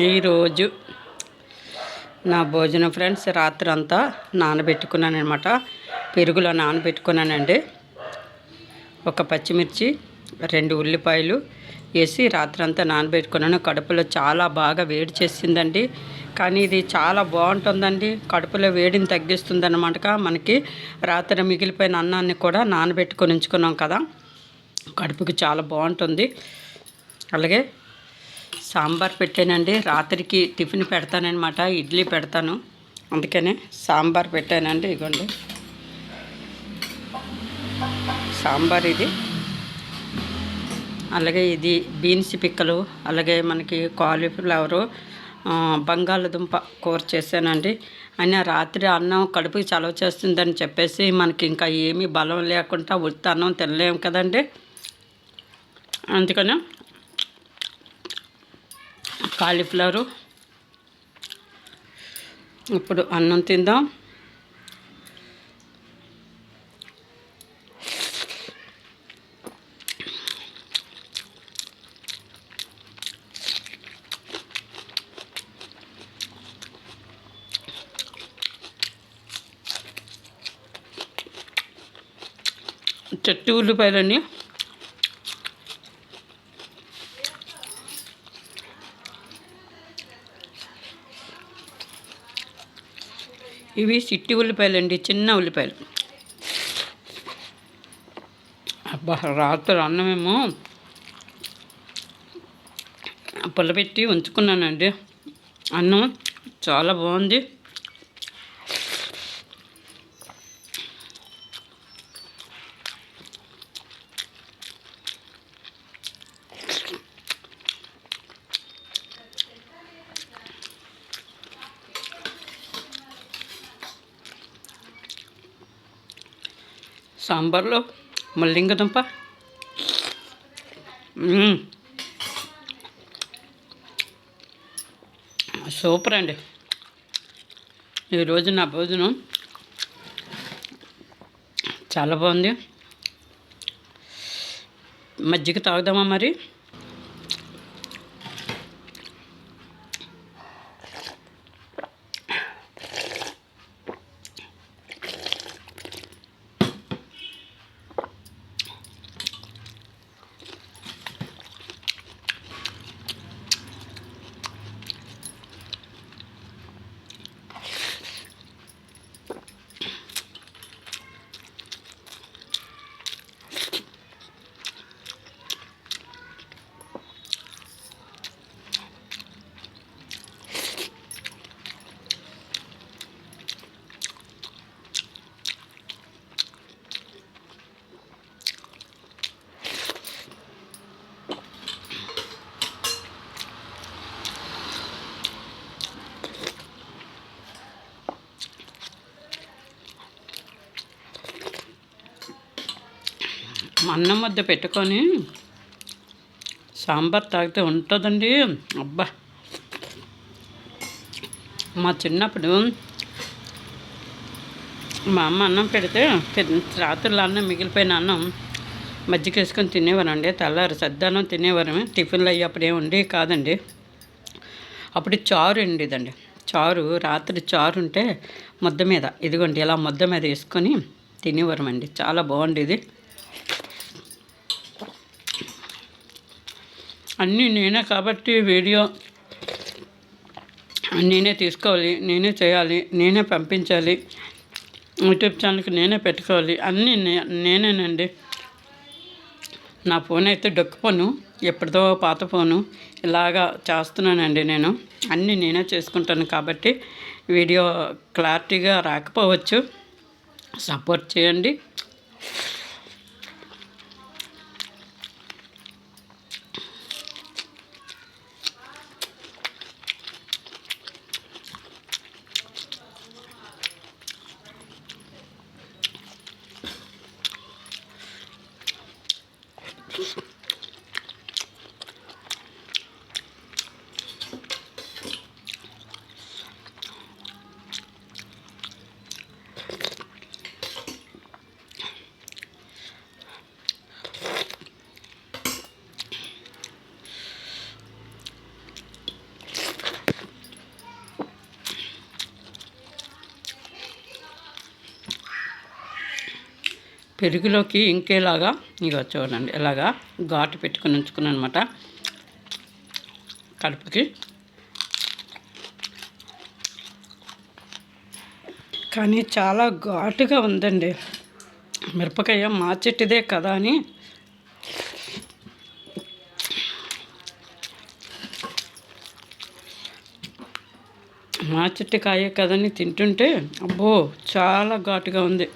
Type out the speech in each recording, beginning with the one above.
ఈరోజు నా భోజనం ఫ్రెండ్స్ రాత్రి అంతా నానబెట్టుకున్నాను అనమాట పెరుగులో నానబెట్టుకున్నానండి. ఒక పచ్చిమిర్చి రెండు ఉల్లిపాయలు వేసి రాత్రి అంతా నానబెట్టుకున్నాను. కడుపులో చాలా బాగా వేడి చేసిందండి. కానీ ఇది చాలా బాగుంటుందండి. కడుపులో వేడిని తగ్గిస్తుంది అనమాట మనకి. రాత్రి మిగిలిపోయిన అన్నాన్ని కూడా నానబెట్టుకొని ఉంచుకున్నాం కదా. కడుపుకి చాలా బాగుంటుంది. అలాగే సాంబార్ పెట్టానండి. రాత్రికి టిఫిన్ పెడతానమాట ఇడ్లీ పెడతాను. అందుకనే సాంబార్ పెట్టానండి. ఇగోండి. సాంబార్ ఇది. అలాగే ఇది బీన్స్ పిక్కలు అలాగే మనకి కాలీఫ్లవరు బంగాళదుంప కూర చేశానండి. అయినా రాత్రి అన్నం కడుపుకి చలవ చేస్తుందని చెప్పేసి మనకి ఇంకా ఏమీ బలం లేకుండా ఉత్త అన్నం తినలేము కదండి. అందుకని కాలీఫ్లవరు. ఇప్పుడు అన్నం తిందాం. చెట్టు ఉల్లిపాయలన్నీ ఇవి సిట్టి ఉల్లిపాయలు అండి చిన్న ఉల్లిపాయలు. అబ్బా రాత్రి అన్నమేమో పుల్లబెట్టి ఉంచుకున్నానండి. అన్నం చాలా బాగుంది. సాంబార్లో మల్లింగదుంప సూపర్ అండి. ఈరోజు నా భోజనం చాలా బాగుంది. మజ్జిగ తాగుదామా మరి? అన్నం వద్ద పెట్టుకొని సాంబార్ తాగితే ఉంటుందండి. అబ్బా. మా చిన్నప్పుడు మా అమ్మ అన్నం పెడితే రాత్రులు అన్నం మిగిలిపోయిన అన్నం మజ్జిగ వేసుకొని తినేవారండి. తెల్లారు సద్దానం తినేవారు టిఫిన్లు అయ్యేప్పుడు ఏముండి కాదండి. అప్పుడు చారు ఉండేదండి చారు రాత్రి చారు ఉంటే ముద్ద మీద ఇదిగోండి ఇలా ముద్ద మీద వేసుకొని తినేవారమండి. చాలా బాగుండేది. అన్నీ నేనే కాబట్టి వీడియో నేనే తీసుకోవాలి నేనే చేయాలి నేనే పంపించాలి యూట్యూబ్ ఛానల్కి నేనే పెట్టుకోవాలి అన్నీ నేనేనండి. నా ఫోన్ అయితే డొక్కు ఫోను ఎప్పటిదో పాత ఫోను ఇలాగా చేస్తున్నానండి నేను. అన్నీ నేనే చేసుకుంటాను కాబట్టి వీడియో క్లారిటీగా రాకపోవచ్చు. సపోర్ట్ చేయండి. పెరుగులోకి ఇంకేలాగా ఇక చూడండి ఇలాగా ఘాటు పెట్టుకుని ఉంచుకున్నాను అనమాట కడుపుకి. కానీ చాలా ఘాటుగా ఉందండి. మిరపకాయ మా చెట్టుదే కదా అని. మా చెట్టు కాయే కదని తింటుంటే అబ్బో చాలా ఘాటుగా ఉంది.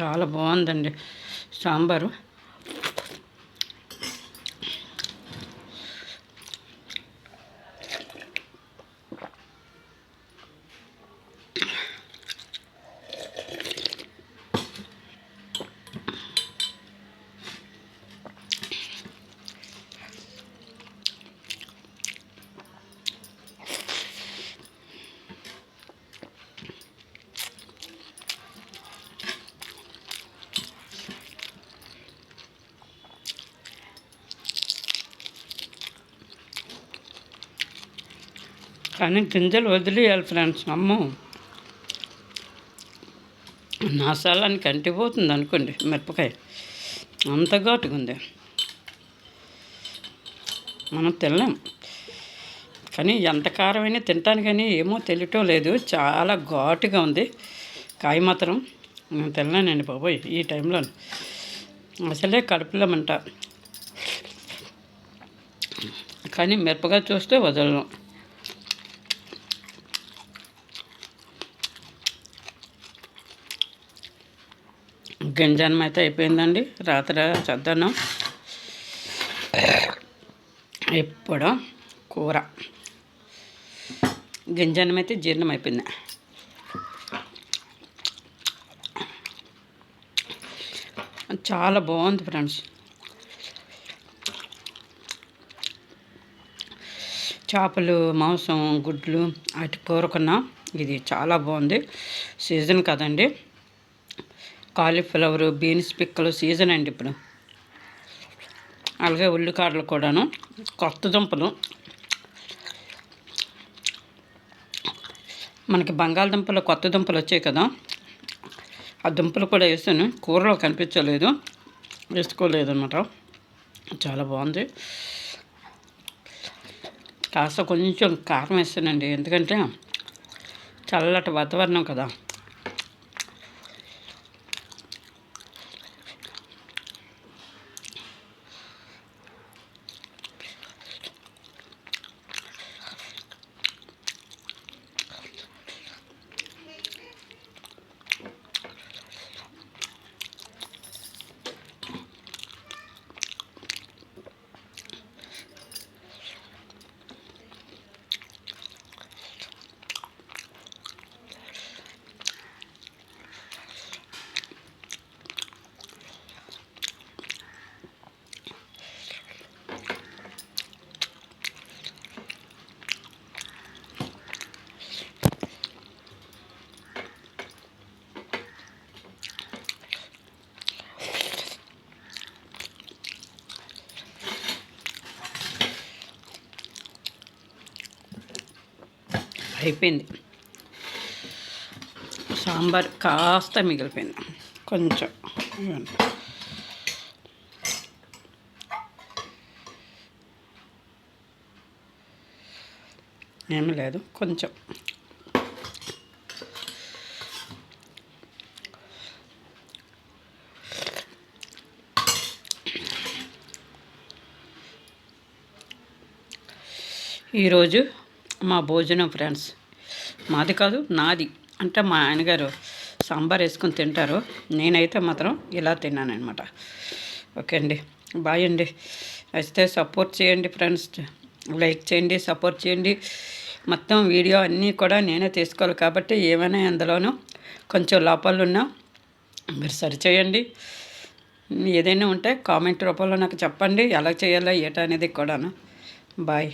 చాలా బాగుందండి. సాంబారు. కానీ గింజలు వదిలేయాలి ఫ్రెండ్స్ అమ్మో. నా అంటిపోతుంది అనుకోండి మిరపకాయ. అంత ఘాటుగా ఉంది. మనం తినలేం. కానీ ఎంత కారమైనా తింటాను కానీ ఏమో తెలియటం లేదు. చాలా ఘాటుగా ఉంది. కాయ మాత్రం నేను తినలేనండి బాబోయ్ ఈ టైంలో అసలే కడుపులో మంట. కానీ మిరపకాయ చూస్తే వదలను. గింజనం అయితే అయిపోయిందండి. రాత్రి చద్దనం ఇప్పుడు కూర. గింజనం అయితే జీర్ణం అయిపోయింది. చాలా బాగుంది ఫ్రెండ్స్. చేపలు మాంసం గుడ్లు అటు కూరకున్నా ఇది చాలా బాగుంది. సీజన్ కదండి. కాలీఫ్లవర్ బీన్స్ పిక్కలు సీజన్ అండి ఇప్పుడు. అలాగే ఉల్లికాడలు కూడాను కొత్త దుంపలు. మనకి బంగాళదుంపలు కొత్త దుంపలు వచ్చాయి కదా. ఆ దుంపలు కూడా వేసాను. కూరలో కనిపించలేదు. వేసుకోలేదు అనమాట చాలా బాగుంది. కాస్త కొంచెం కారం వేస్తానండి ఎందుకంటే చల్లటి వాతావరణం కదా. అయిపోయింది. సాంబార్ కాస్త మిగిలిపోయింది. కొంచెం. ఏమి లేదు. కొంచెం. ఈరోజు మా భోజనం ఫ్రెండ్స్. మాది కాదు నాది. అంటే మా ఆయనగారు సాంబార్ వేసుకొని తింటారు. నేనైతే మాత్రం ఇలా తిన్నానమాట ఓకే అండి. బాయ్ అండి. అయితే సపోర్ట్ చేయండి ఫ్రెండ్స్. లైక్ చేయండి సపోర్ట్ చేయండి. మొత్తం వీడియో అన్నీ కూడా నేనే తీసుకోవాలి కాబట్టి ఏమైనా అందులోనూ కొంచెం లోపాలు ఉన్నా మీరు సరిచేయండి. ఏదైనా ఉంటే కామెంట్ రూపంలో నాకు చెప్పండి. ఎలా చేయాలో ఏటా అనేది కూడాను. బాయ్.